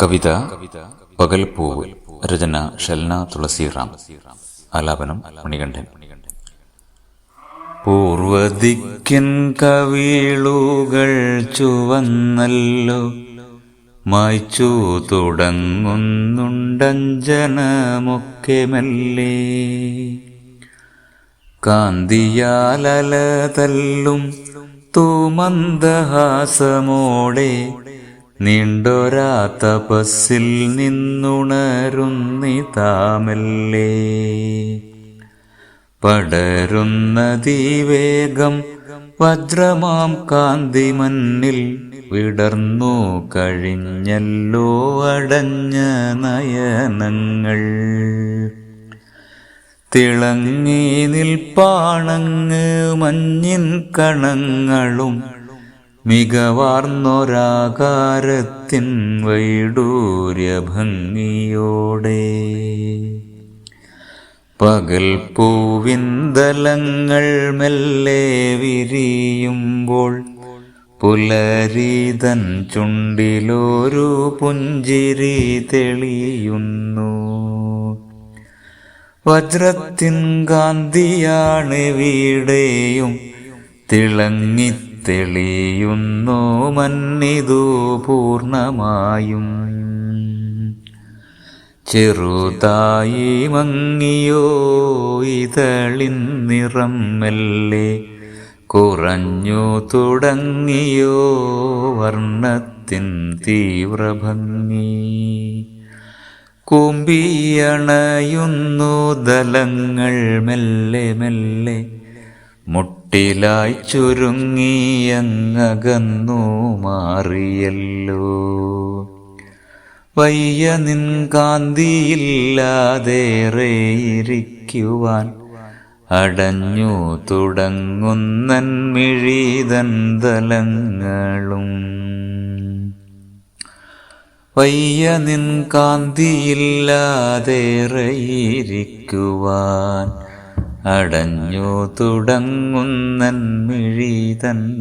കവിത പകൽപ്പൂവ് രചന ഷൽന തുളസിറാം ആലാപനം മണികണ്ഠൻ. പൂർവദിക്കൻ കവിളുകൾ ചുവന്നല്ലോ മായ്ച്ചു തുടങ്ങുന്നുണ്ടഞ്ജനമൊക്കെ മല്ലേ കാന്തിയാലല തല്ലും തൂമന്ദഹാസമോടെ നീണ്ടൊരാ തപസ്സിൽ നിന്നുണരുന്നി താമല്ലേ. പടരുന്ന ദീവേഗം വജ്രമാം കാന്തി മണ്ണിൽ വിടർന്നു കഴിഞ്ഞല്ലോ അടഞ്ഞ നയനങ്ങൾ. തിളങ്ങി നിൽപ്പാണങ്ങ് മഞ്ഞിൻ കണങ്ങളും മികവാർന്നൊരാകാരത്തിൻ വൈഡൂര്യഭംഗിയോടെ. പകൽ പൂവിന്തലങ്ങൾ മെല്ലെ വിരിയുമ്പോൾ പുലരീതൻ ചുണ്ടിലൊരു പുഞ്ചിരി തെളിയുന്നു. വജ്രത്തിൻ കാന്തിയാണ് വീടേയും തിളങ്ങി തെളിയുന്നു മന്നിതു പൂർണമായും. ചെറുതായി മങ്ങിയോ ഇതളിൻ നിറം മെല്ലെ. കുറഞ്ഞു തുടങ്ങിയോ വർണത്തിൻ തീവ്രഭംഗി. കുമ്പിയണയുന്നു ദലങ്ങൾ മെല്ലെ മെല്ലെ. മുട്ടിലായി ചുരുങ്ങിയങ്ങകന്നു മാറിയല്ലോ. വയ്യ നിൻ കാന്തിയില്ലാതേറെ ഇരിക്കുവാൻ അടഞ്ഞു തുടങ്ങുന്നൻ മിഴിതന്തലങ്ങളും വയ്യ നിൻ കാന്തിയില്ലാതേറെ ഇരിക്കുവാൻ അടഞ്ഞു തുടങ്ങുന്നൻ മിഴിതന്തലങ്ങളും